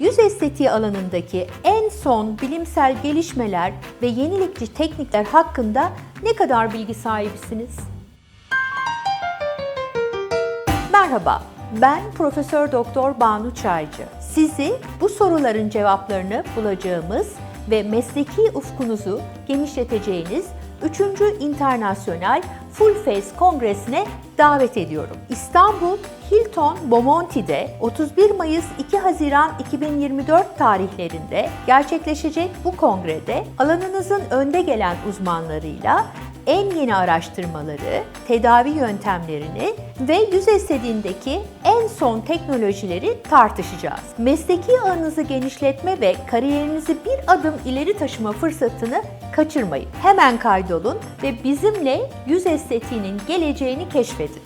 Yüz estetiği alanındaki en son bilimsel gelişmeler ve yenilikçi teknikler hakkında ne kadar bilgi sahibisiniz? Merhaba, ben Profesör Doktor Banu Çaycı. Sizi bu soruların cevaplarını bulacağımız ve mesleki ufkunuzu genişleteceğiniz 3. İnternasyonel Full Face Kongresi'ne davet ediyorum. İstanbul Hilton Bomonti'de 31 Mayıs 2 Haziran 2024 tarihlerinde gerçekleşecek bu kongrede alanınızın önde gelen uzmanlarıyla en yeni araştırmaları, tedavi yöntemlerini ve yüz estetiğindeki en son teknolojileri tartışacağız. Mesleki ağınızı genişletme ve kariyerinizi bir adım ileri taşıma fırsatını kaçırmayın. Hemen kaydolun ve bizimle yüz estetiğinin geleceğini keşfedin.